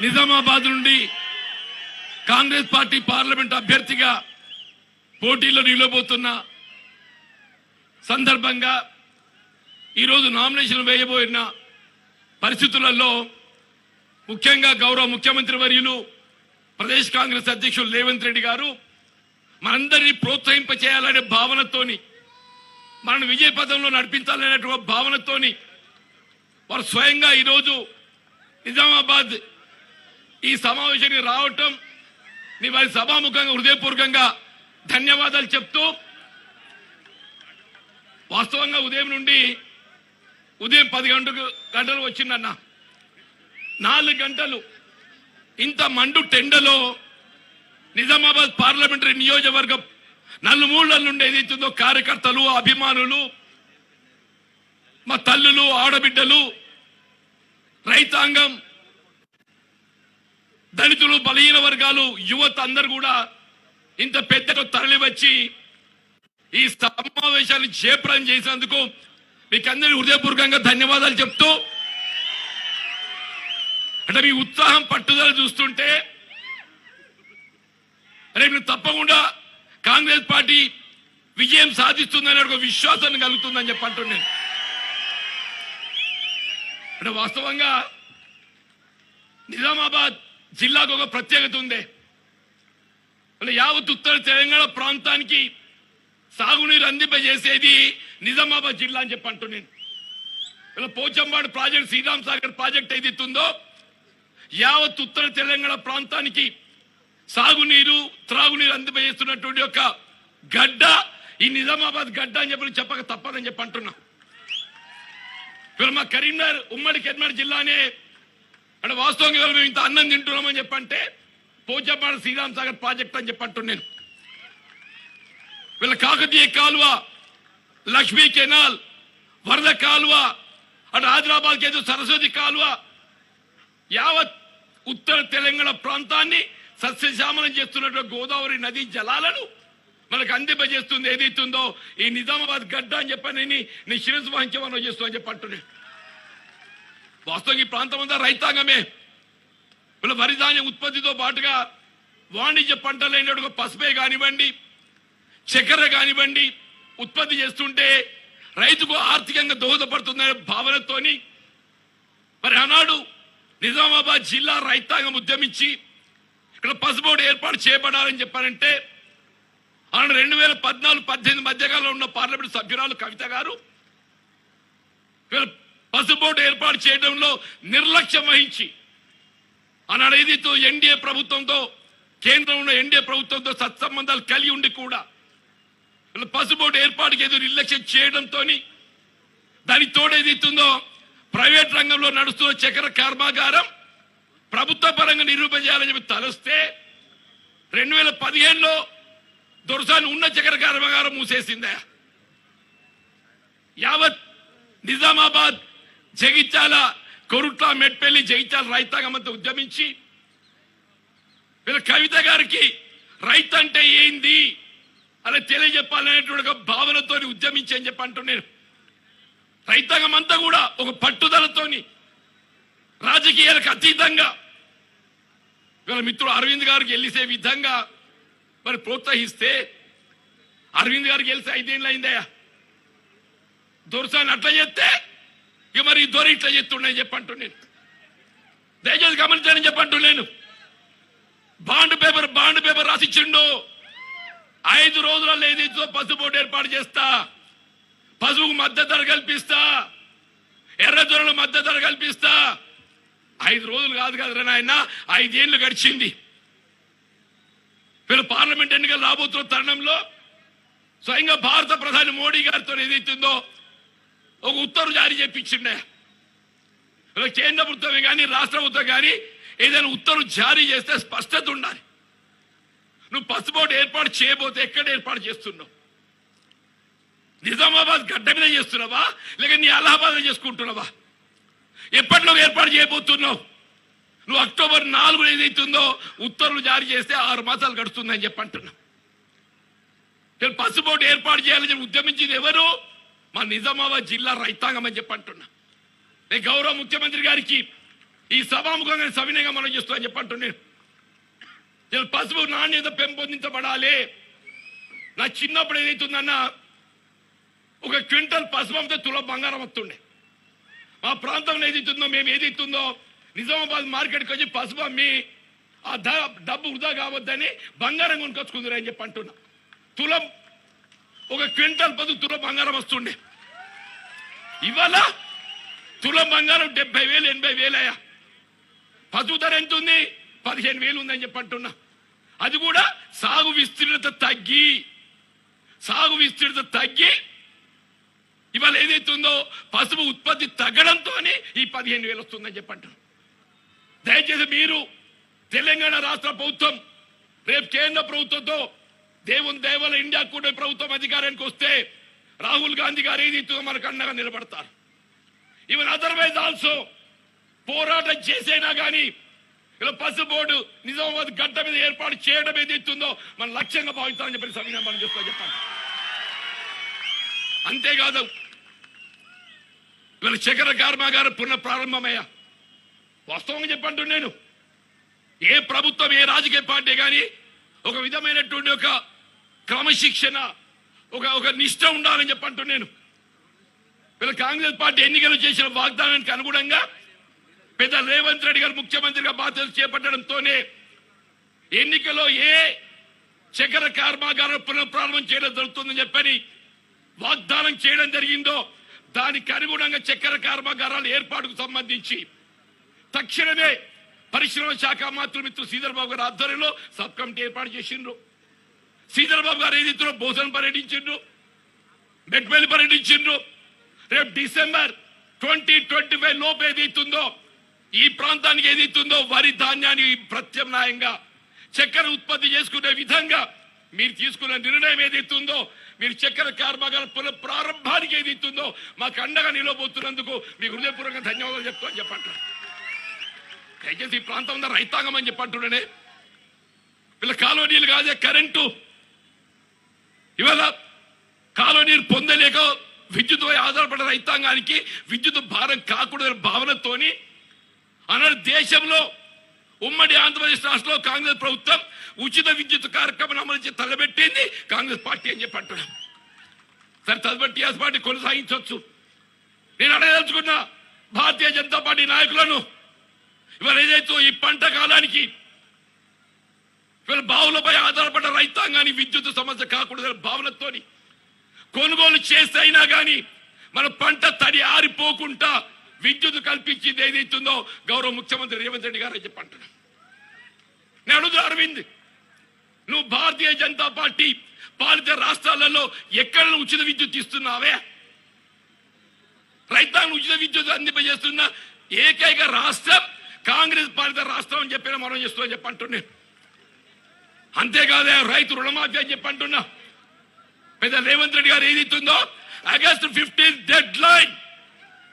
నిజామాబాద్ నుండి Congress party parliament అభ్యర్థిగా పోటీలో నిలబోతున్న సందర్భంగా ఈరోజు నామినేషన్ వేయబోయిన పరిస్థితులలో ముఖ్యంగా గౌరవ ముఖ్యమంత్రి వర్యులు ప్రదేశ్ కాంగ్రెస్ అధ్యక్షులు రేవంత్ రెడ్డి గారు మనందరినీ ప్రోత్సహింప చేయాలనే భావనతోని మనను విజయపథంలో నడిపించాలనేటువంటి భావనతోని వారు స్వయంగా ఈరోజు నిజామాబాద్ ఈ సమావేశానికి రావటం నీ వారి సభాముఖంగా హృదయపూర్వకంగా ధన్యవాదాలు చెప్తూ వాస్తవంగా ఉదయం నుండి ఉదయం పది గంటలకు గంటలు వచ్చిందన్న. నాలుగు గంటలు ఇంత మండు టెండలో నిజామాబాద్ పార్లమెంటరీ నియోజకవర్గం నలుమూలల నుండి ఏదైతుందో కార్యకర్తలు అభిమానులు మా తల్లులు ఆడబిడ్డలు రైతాంగం దళితులు బలహీన వర్గాలు యువత అందరు కూడా ఇంత పెద్దగా తరలి వచ్చి ఈ సమావేశాన్ని చేపడం చేసినందుకు మీకు అందరి హృదయపూర్వకంగా ధన్యవాదాలు చెప్తూ అంటే మీ ఉత్సాహం పట్టుదల చూస్తుంటే రేపు తప్పకుండా కాంగ్రెస్ పార్టీ విజయం సాధిస్తుందనే ఒక విశ్వాసాన్ని కలుగుతుందని చెప్పి అంటున్నాను అంటే వాస్తవంగా నిజామాబాద్ జిల్లాకు ఒక ప్రత్యేకత ఉంది అంటే యావత్ ఉత్తర తెలంగాణ ప్రాంతానికి సాగునీరు అందింపజేసేది నిజామాబాద్ జిల్లా అని చెప్పి నేను ఇలా పోచంబాడు ప్రాజెక్ట్ శ్రీరామ్ సాగర్ ప్రాజెక్ట్ ఏదైతుందో యావత్ ఉత్తర తెలంగాణ ప్రాంతానికి సాగునీరు త్రాగునీరు అందింపజేస్తున్నటువంటి ఒక గడ్డ ఈ నిజామాబాద్ గడ్డ అని చెప్పి చెప్పక తప్పదని చెప్పి అంటున్నా మా కరీంనగర్ ఉమ్మడి కరీంనగర్ జిల్లానే అంటే వాస్తవంగా ఇవాళ మేము ఇంత అన్నం తింటున్నామని చెప్పంటే పోచంపాడు శ్రీరామ్ సాగర్ ప్రాజెక్ట్ అని చెప్పి నేను. వీళ్ళ కాకతీయ కాలువ లక్ష్మీ కెనాల్ వరద కాలువ అటు హైదరాబాద్ కేదు సరస్వతి కాలువ యావత్ ఉత్తర తెలంగాణ ప్రాంతాన్ని సస్యశ్యామలం చేస్తున్నటువంటి గోదావరి నదీ జలాలను మనకు అందింపజేస్తుంది. ఏదైతుందో ఈ నిజామాబాద్ గడ్డ అని చెప్పని నీ శిరస్సు వహించమని చేస్తూ అని చెప్పి వాస్తవం ఈ ప్రాంతం అంతా రైతాంగమే. వీళ్ళ వరి ధాన్యం ఉత్పత్తితో పాటుగా వాణిజ్య పంటలైనటువంటి పసుపే కానివ్వండి చక్కెర కానివ్వండి ఉత్పత్తి చేస్తుంటే రైతుకు ఆర్థికంగా దోహదపడుతుందనే భావనతోని మరి ఆనాడు నిజామాబాద్ జిల్లా రైతాంగం ఉద్యమించి ఇక్కడ పసుబోర్డు ఏర్పాటు చేయబడాలని చెప్పారంటే ఆనాడు రెండు వేల పద్నాలుగు పద్దెనిమిది మధ్యకాలంలో ఉన్న పార్లమెంట్ సభ్యురాలు కవిత గారు ఇక్కడ ఏర్పాటు చేయడంలో నిర్లక్ష్యం వహించి ఆనాడు ఏదైతే ఎన్డీఏ ప్రభుత్వంతో కేంద్రంలో ఎన్డీఏ ప్రభుత్వంతో సత్సంబంధాలు కలిగి ఉండి కూడా వీళ్ళ ఏర్పాటుకి ఏదో నిర్లక్ష్యం చేయడంతో దాని తోడు ప్రైవేట్ రంగంలో నడుస్తున్న చక్కెర కర్మాగారం ప్రభుత్వ పరంగా నిరూపించాలని చెప్పి తలస్తే రెండు వేల పదిహేనులో దొరసాని ఉన్న చక్కెర కర్మాగారం మూసేసిందే? యావత్ నిజామాబాద్ జగిత్యాల కొరుట్ల మెట్పల్లి జగిత్యాల రైతాంగం అంతా ఉద్యమించి వీళ్ళ కవిత గారికి రైతు అంటే ఏంది అలా తెలియజెప్పాలనేటువంటి ఒక భావనతో ఉద్యమించి అని చెప్పి అంటున్నాను రైతాంగం అంతా కూడా ఒక పట్టుదలతోని రాజకీయాలకు అతీతంగా వీళ్ళ మిత్రుడు అరవింద్ గారికి గెలిసే విధంగా మరి ప్రోత్సహిస్తే అరవింద్ గారికి వెళ్తే ఐదేళ్ళు అయిందయ్యా దొరసాని అట్లా చేస్తే ఇక మరి ఈ దొర ఇట్లా చేస్తుండని చెప్పంటూ నేను. దయచేసి గమనించాలని చెప్పంటూ నేను. బాండ్ పేపర్ బాండ్ పేపర్ రాసిచ్చిండు. ఐదు రోజులలో ఏదైతే పసుపు బోర్డు ఏర్పాటు చేస్తా పసుపుకు మద్దతు ధర కల్పిస్తా ఎర్రదొరలు మద్దతు ధర కల్పిస్తా. ఐదు రోజులు కాదు కదరా నాయన ఐదేళ్ళు గడిచింది. వీళ్ళు పార్లమెంట్ ఎన్నికలు రాబోతున్న తరుణంలో స్వయంగా భారత ప్రధాని మోడీ గారితో ఏదైతుందో ఒక ఉత్తర్వు జారీ చేయించిండే ఇలా కేంద్ర ప్రభుత్వమే కానీ రాష్ట్ర ప్రభుత్వం కానీ ఏదైనా ఉత్తర్వు జారీ చేస్తే స్పష్టత ఉండాలి. నువ్వు పసుపోటు ఏర్పాటు చేయబోతే ఎక్కడ ఏర్పాటు చేస్తున్నావు? నిజామాబాద్ గడ్డ మీద చేస్తున్నావా? లేక నీ అలహాబాద్ చేసుకుంటున్నావా? ఎప్పట్లో ఏర్పాటు చేయబోతున్నావు? నువ్వు అక్టోబర్ నాలుగు ఏదైతుందో ఉత్తర్వులు జారీ చేస్తే ఆరు మాసాలు గడుస్తుందని చెప్పంటున్నావు పసుపోటు ఏర్పాటు చేయాలని ఉద్యమించింది ఎవరు? మా నిజామాబాద్ జిల్లా రైతాంగం అని చెప్పంటున్నా నేను గౌరవ ముఖ్యమంత్రి గారికి ఈ సభాముఖంగా సవినయంగా మనం చేస్తామని చెప్పంటున్నాను నేను పసుపు నాణ్యత పెంపొందించబడాలి. నా చిన్నప్పుడు ఏదైతుందన్నా ఒక క్వింటల్ పసుపు తుల బంగారం వస్తుండే. మా ప్రాంతంలో ఏదైతుందో మేము ఏదైతుందో నిజామాబాద్ మార్కెట్కి వచ్చి పసుపు అమ్మి ఆ ధ- డబ్బు వృధా కావద్దని బంగారం కొనుకొచ్చుకుందరు అని చెప్పి అంటున్నా. తులం ఒక క్వింటల్ పది తుల బంగారం వస్తుండే. ఇవాళ తుల బంగారం డెబ్బై వేలు ఎనభై వేలయ్యా. పసుపు ధర ఎంత ఉంది పదిహేను వేలు ఉందని చెప్పంటున్నా. అది కూడా సాగు విస్తీర్ణత తగ్గి సాగు విస్తీర్ణత తగ్గి ఇవాళ ఏదైతుందో పసుపు ఉత్పత్తి తగ్గడంతోనే ఈ పదిహేను వేలు వస్తుందని చెప్పంటారు దయచేసి మీరు తెలంగాణ రాష్ట్ర ప్రభుత్వం రేపు కేంద్ర ప్రభుత్వంతో దేవుని దేవల ఇండియా కూడా ప్రభుత్వం అధికారానికి వస్తే రాహుల్ గాంధీ గారు ఏది మనకు అండగా నిలబడతారు. ఈవెన్ అదర్వైజ్ ఆల్సో పోరాటం చేసైనా కానీ ఇలా పసు బోర్డు నిజామాబాద్ గడ్డ మీద ఏర్పాటు చేయడం ఏది ఎత్తుందో మన లక్ష్యంగా భావిస్తామని చెప్పి సమయం మనం చూస్తా అంతేకాదు ఇవాళ చక్కెర కర్మాగారం పునః ప్రారంభమయ్యా వాస్తవంగా చెప్పంటు నేను ఏ ప్రభుత్వం ఏ రాజకీయ పార్టీ కానీ ఒక విధమైనటువంటి ఒక క్రమశిక్షణ ఒక ఒక నిష్ట ఉండాలని చెప్పంటు నేను. వీళ్ళ కాంగ్రెస్ పార్టీ ఎన్నికలు చేసిన వాగ్దానానికి అనుగుణంగా పెద్ద రేవంత్ రెడ్డి గారు ముఖ్యమంత్రిగా బాధ్యతలు చేపట్టడంతోనే ఎన్నికలో ఏ చక్కెర కర్మాగారం పునఃప్రారంభం చేయడం జరుగుతుందని చెప్పని వాగ్దానం చేయడం జరిగిందో దానికి అనుగుణంగా చక్కెర కర్మాగారాల ఏర్పాటుకు సంబంధించి తక్షణమే పరిశ్రమ శాఖ మాతృమిత్రులు మిత్రులు శ్రీధర్ బాబు గారి ఆధ్వర్యంలో సబ్ కమిటీ ఏర్పాటు చేసిండ్రు. సీతారాబాబు బాబు గారు ఏదైతే భోజనం పర్యటించిండ్రు మెట్పల్లి పర్యటించిండ్రు. రేపు డిసెంబర్ ట్వంటీ ట్వంటీ ఫైవ్ లోపు ఏదైతుందో ఈ ప్రాంతానికి ఏదైతుందో వరి ధాన్యాన్ని ప్రత్యామ్నాయంగా చక్కెర ఉత్పత్తి చేసుకునే విధంగా మీరు తీసుకున్న నిర్ణయం ఏదైతుందో మీరు చక్కెర కార్మాగారం పునః ప్రారంభానికి ఏదైతుందో మాకు అండగా నిలబోతున్నందుకు మీకు హృదయపూర్వకంగా ధన్యవాదాలు చెప్తామని చెప్పంటారు. దయచేసి ఈ ప్రాంతం రైతాంగం అని చెప్పంటున్నానే వీళ్ళ కాలువ నీళ్ళు కాదే కరెంటు. ఇవాళ కాలువ నీరు పొందలేక విద్యుత్ పై ఆధారపడిన రైతాంగానికి విద్యుత్ భారం కాకూడదనే భావనతోని ఆనాడు దేశంలో ఉమ్మడి ఆంధ్రప్రదేశ్ రాష్ట్రంలో కాంగ్రెస్ ప్రభుత్వం ఉచిత విద్యుత్ కార్యక్రమం అమలు చేసి తలబెట్టింది కాంగ్రెస్ పార్టీ అని చెప్పి అంటున్నాం. సరే తదుపరి టీఆర్ఎస్ పార్టీ కొనసాగించవచ్చు. నేను అడగదలుచుకున్న భారతీయ జనతా పార్టీ నాయకులను ఇవాళ ఏదైతే ఈ పంట కాలానికి వీళ్ళ బావులపై ఆధారపడ్డ రైతాంగాన్ని విద్యుత్ సమస్య కాకూడదు భావనతోని కొనుగోలు చేస్తే అయినా కానీ మన పంట తడి ఆరిపోకుండా విద్యుత్ కల్పించింది ఏదైతుందో గౌరవ ముఖ్యమంత్రి రేవంత్ రెడ్డి గారు చెప్పంటున్నా నేను అడుగుతా అరవింద్ నువ్వు భారతీయ జనతా పార్టీ పాలిత రాష్ట్రాలలో ఎక్కడ ఉచిత విద్యుత్ ఇస్తున్నావే? రైతాంగం ఉచిత విద్యుత్ అందింపజేస్తున్న ఏకైక రాష్ట్రం కాంగ్రెస్ పాలిత రాష్ట్రం అని చెప్పిన మనం చేస్తున్నా చెప్పంటున్నాను అంతేకాదే రైతు రుణమాఫీ అని చెప్పంటున్నా పెద్ద రేవంత్ రెడ్డి గారు ఏదైతుందో ఆగస్టు ఫిఫ్టీన్ డెడ్ లైన్.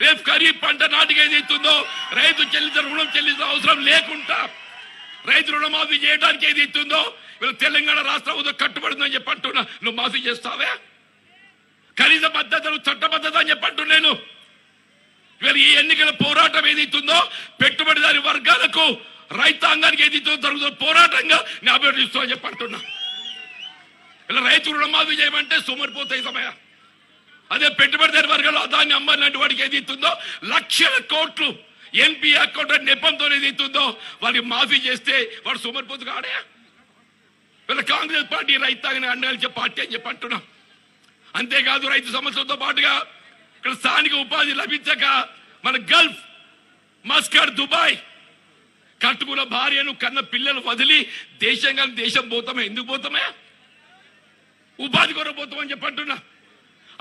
రేపు ఖరీఫ్ పంట నాటికి ఏదైతుందో రైతు చెల్లించిన రుణం చెల్లించిన అవసరం లేకుండా రైతు రుణమాఫీ చేయడానికి ఏదైతుందో వీళ్ళు తెలంగాణ రాష్ట్ర ప్రభుత్వం కట్టుబడిందని చెప్పంటున్నా నువ్వు మాఫీ చేస్తావే? కనీస పద్ధతులు చట్టబద్ధత అని చెప్పంటు నేను. వీళ్ళు ఈ ఎన్నికల పోరాటం ఏదైతుందో పెట్టుబడిదారి వర్గాలకు రైతాంగానికి ఏది జరుగుతుందో పోరాటంగా నేను అభివృద్ధిస్తూ అని చెప్పంటున్నా ఇలా రైతు రుణమాఫీ చేయమంటే సుమరిపోతాయి సమయ. అదే పెట్టుబడిదారి వర్గాలు దాన్ని అమ్మలాంటి వాడికి ఏది ఇస్తుందో లక్షల కోట్లు ఎన్పి అకౌంట్ నెపంతో ఏది ఇస్తుందో వాడికి మాఫీ చేస్తే వాడు సుమరిపోతు కాడే వీళ్ళ కాంగ్రెస్ పార్టీ రైతాంగాన్ని అండాల్చే పార్టీ అని చెప్పి అంటున్నాం. అంతేకాదు రైతు సమస్యలతో పాటుగా ఇక్కడ స్థానిక ఉపాధి లభించక మన గల్ఫ్ మస్కర్ దుబాయ్ కట్టుకున్న భార్యను కన్న పిల్లలు వదిలి దేశంగా దేశం పోతామే. ఎందుకు పోతామే? ఉపాధి కొరకు పోతామని చెప్పంటున్నా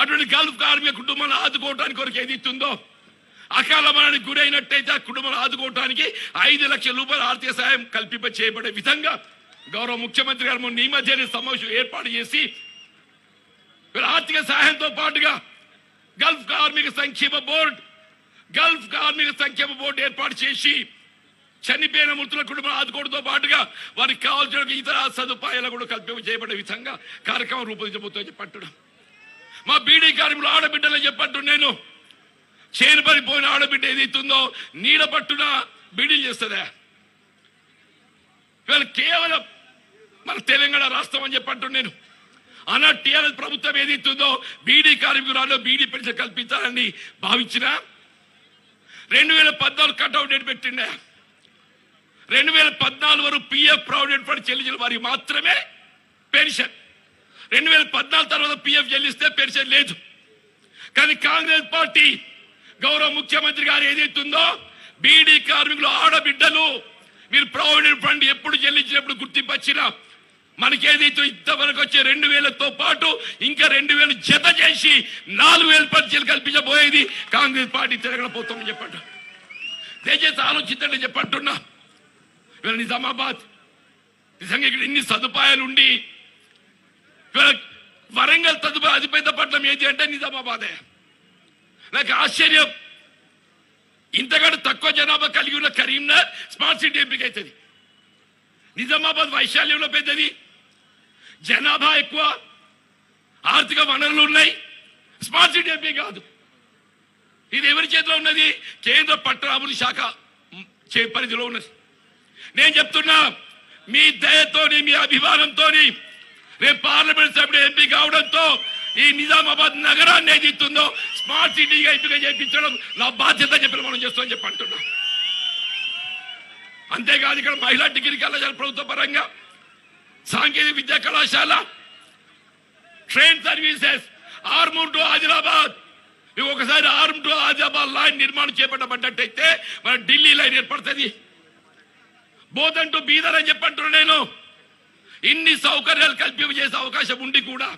అటువంటి గల్ఫ్ కార్మిక కుటుంబాన్ని ఆదుకోవడానికి కొరకు ఏది ఇస్తుందో? అకాల మరణానికి గురైనట్టయితే ఆ కుటుంబాన్ని ఆదుకోవడానికి ఐదు లక్షల రూపాయల ఆర్థిక సాయం కల్పింప చేయబడే విధంగా గౌరవ ముఖ్యమంత్రి గారు మొన్న ఈ మధ్యనే సమావేశం ఏర్పాటు చేసి ఆర్థిక సహాయంతో పాటుగా గల్ఫ్ కార్మిక సంక్షేమ బోర్డు గల్ఫ్ కార్మిక సంక్షేమ బోర్డు ఏర్పాటు చేసి చనిపోయిన మృతుల కుటుంబం ఆదుకోవడంతో పాటుగా వారికి కావాల్సిన ఇతర సదుపాయాలు కూడా కల్పింప చేయబడే విధంగా కార్యక్రమం రూపొందించబోతుందని చెప్పట్టడం మా బీడీ కార్మికులు ఆడబిడ్డలని చెప్పట్టు నేను. చేరుపడిపోయిన ఆడబిడ్డ ఏదైతుందో నీడ పట్టున బీడీలు చేస్తుందా? ఇవాళ కేవలం మన తెలంగాణ రాష్ట్రం అని చెప్పంటున్నాను నేను. అన్న టీఆర్ఎస్ ప్రభుత్వం ఏదైతుందో బీడీ కార్మికురాలు బీడీ పెన్షన్ కల్పించాలని భావించిన రెండు వేల పద్నాలుగు కట్అవుట్ డేట్ పెట్టిండే? రెండు వేల పద్నాలుగు వరకు పిఎఫ్ ప్రావిడెంట్ ఫండ్ చెల్లించిన వారికి మాత్రమే పెన్షన్. రెండు వేల పద్నాలుగు తర్వాత పిఎఫ్ చెల్లిస్తే పెన్షన్ లేదు. కానీ కాంగ్రెస్ పార్టీ గౌరవ ముఖ్యమంత్రి గారు ఏదైతుందో బీడీ కార్మికులు ఆడబిడ్డలు మీరు ప్రావిడెంట్ ఫండ్ ఎప్పుడు చెల్లించినప్పుడు గుర్తింపు మనకేదైతే మనకి ఏదైతే ఇంతవరకు వచ్చే రెండు వేలతో పాటు ఇంకా రెండు వేలు జత చేసి నాలుగు వేల పరీక్షలు కల్పించబోయేది కాంగ్రెస్ పార్టీ తిరగకపోతామని చెప్పండి. దయచేసి ఆలోచించండి చెప్పంటున్నా. ఇవాళ నిజామాబాద్. నిజంగా ఇక్కడ ఇన్ని సదుపాయాలు ఉండి ఇవాళ వరంగల్ తదుపరి అతిపెద్ద పట్టణం ఏది అంటే నిజామాబాదే. నాకు ఆశ్చర్యం. ఇంతకంటే తక్కువ జనాభా కలిగి ఉన్న కరీంనగర్ స్మార్ట్ సిటీ ఎంపిక అవుతుంది. నిజామాబాద్ వైశాల్యంలో పెద్దది. జనాభా ఎక్కువ. ఆర్థిక వనరులు ఉన్నాయి. స్మార్ట్ సిటీ ఎంపీ కాదు. ఇది ఎవరి చేతిలో ఉన్నది? కేంద్ర పట్టణాభివృద్ధి శాఖ చే పరిధిలో ఉన్నది. నేను చెప్తున్నా మీ దయతోని మీ అభిమానంతోని రేపు పార్లమెంట్ సభ్యుడు ఎంపీ కావడంతో ఈ నిజామాబాద్ నగరాన్ని ఏదిస్తుందో స్మార్ట్ సిటీగా ఎంపిక చేయించడం నా బాధ్యత చెప్పిన మనం చేస్తామని చెప్పి అంటున్నా. అంతేకాదు ఇక్కడ మహిళా డిగ్రీ కళాశాల ప్రభుత్వ పరంగా సాంకేతిక విద్యా కళాశాల train services Armoor to Adilabad. ఒకసారి ఆర్మ్ టు ఆదిలాబాద్ లైన్ నిర్మాణం చేపట్టబడ్డట్టయితే మన ఢిల్లీ లైన్ ఏర్పడుతుంది. బోధన్ టు బీదర్ అని చెప్పంటున్నాను నేను. ఇన్ని సౌకర్యాలు కల్పింపజేసే అవకాశం ఉండి కూడా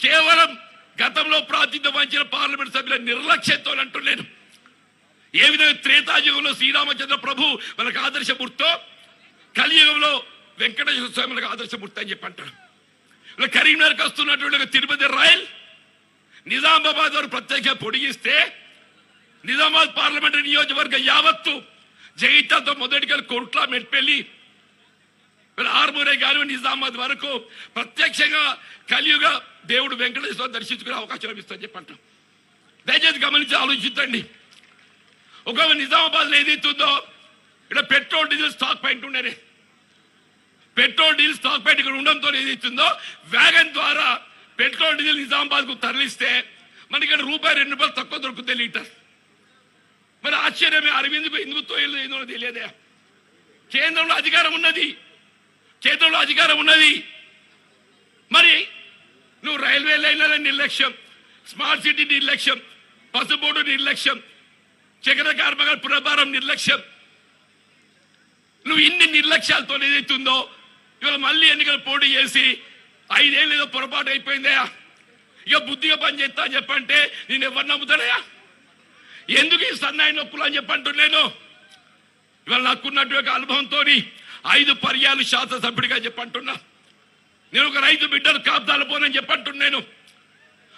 కేవలం గతంలో ప్రాతినిధ్యం వహించిన పార్లమెంట్ సభ్యుల నిర్లక్ష్యంతో అంటున్నాను ఏ విధంగా త్రేతాయుగంలో శ్రీరామచంద్ర ప్రభు మనకు ఆదర్శమూర్తో కలియుగంలో వెంకటేశ్వర స్వామి మనకు ఆదర్శమూర్తి అని చెప్పి అంటాడు ఇలా కరీంనగర్కి వస్తున్నటువంటి తిరుపతి రాయల్ నిజామాబాద్ వారు ప్రత్యేక పొడిగిస్తే నిజామాబాద్ పార్లమెంటరీ నియోజకవర్గం యావత్తు జగిత్యాలతో మొదటిగా కొట్ల మెట్పెల్లి ఆర్మూరే గాని నిజామాబాద్ వరకు ప్రత్యక్షంగా కలియుగ దేవుడు వెంకటేశ్వర దర్శించుకునే అవకాశం లభిస్తుంది చెప్పంట. దయచేసి గమనించి ఆలోచించండి. ఒకవేళ నిజామాబాద్ ఏదైతుందో ఇక్కడ పెట్రోల్ డీజిల్ స్టాక్ పాయింట్ ఉండేది పెట్రోల్ డీజిల్ స్టాక్ పాయింట్ ఇక్కడ ఉండడంతో ఏదైతుందో వ్యాగన్ ద్వారా పెట్రోల్ డీజిల్ నిజామాబాద్కు తరలిస్తే మనకి ఇక్కడ రూపాయి రెండు రూపాయలు తక్కువ దొరుకుతుంది లీటర్. మరి ఆశ్చర్యమే అరవింద్ ఎందుకు తోయలేదో తెలియదే. కేంద్రంలో అధికారం ఉన్నది. చేతుల్లో అధికారం ఉన్నది. మరి నువ్వు రైల్వే లైన్ల నిర్లక్ష్యం స్మార్ట్ సిటీ నిర్లక్ష్యం పసుబోర్డు నిర్లక్ష్యం చక్ర కార్మిక పునర్భారం నిర్లక్ష్యం. నువ్వు ఇన్ని నిర్లక్ష్యాలతో ఏదైతుందో ఇవాళ మళ్ళీ ఎన్నికలు పోటీ చేసి ఐదేళ్ళు ఏదో పొరపాటు అయిపోయిందయా ఇక బుద్ధిగా పని చేస్తా చెప్పంటే నేను ఎవరు నమ్ముతాడయా ఎందుకు ఈ సన్నాయి నొప్పులు అని చెప్పంటున్నాను ఇవాళ నాకున్నటువంటి అనుభవంతో ఐదు పర్యాలు శాసనసభ్యుడిగా చెప్పంటున్నా నేను ఒక రైతు బిడ్డలు కాపుదాలు పోనని చెప్పంటున్నాను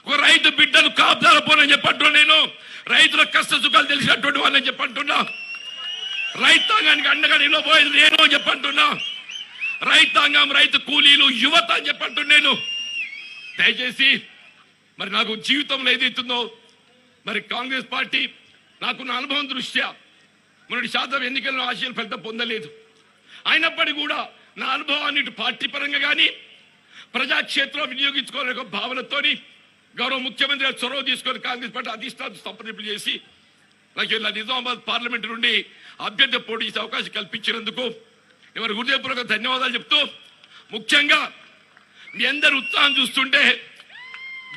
ఒక రైతు బిడ్డలు కాపుదాలు పోనని చెప్పంటున్నాను నేను రైతుల కష్ట సుఖాలు తెలిసినటువంటి వాళ్ళని చెప్పంటున్నా రైతాంగానికి అండగా నిలబోయేది నేను అని చెప్పంటున్నా రైతాంగం రైతు కూలీలు యువత అని చెప్పంటున్నాను దయచేసి మరి నాకు జీవితంలో ఏదైతుందో మరి కాంగ్రెస్ పార్టీ నాకున్న అనుభవం దృష్ట్యా మొన్నటి శాతం ఎన్నికల్లో ఆశయాలు ఫలితం పొందలేదు. అయినప్పటికీ కూడా నా అనుభవాన్ని ఇటు పార్టీ పరంగా కానీ ప్రజాక్షేత్రం వినియోగించుకోవాలనే ఒక భావనతోని గౌరవ ముఖ్యమంత్రి చొరవ తీసుకొని కాంగ్రెస్ పార్టీ అధిష్టానం సంప్రదింపులు చేసి నాకు ఇలా నిజామాబాద్ పార్లమెంట్ నుండి అభ్యర్థి పోటీ చేసే అవకాశం కల్పించినందుకు ఎవరి హృదయపూర్వక ధన్యవాదాలు చెప్తూ ముఖ్యంగా మీ అందరు ఉత్సాహం చూస్తుంటే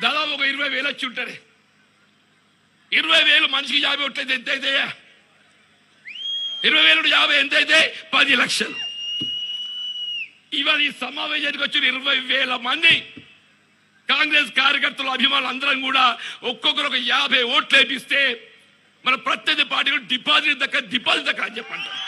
దాదాపు ఒక ఇరవై వేలు వచ్చి ఉంటారే. ఇరవై వేలు మనిషికి యాభై ఉంటుంది ఎంత అయితే ఇరవై వేలు యాభై ఎంత అయితే? పది లక్షలు. ఇవాళ ఈ సమావేశానికి వచ్చిన ఇరవై వేల మంది కాంగ్రెస్ కార్యకర్తలు అభిమానులు అందరం కూడా ఒక్కొక్కరు ఒక యాభై ఓట్లు వేపిస్తే మన ప్రత్యర్థి పార్టీలు డిపాజిట్ దక్క డిపాజిట్ దక్క అని చెప్పంటారు.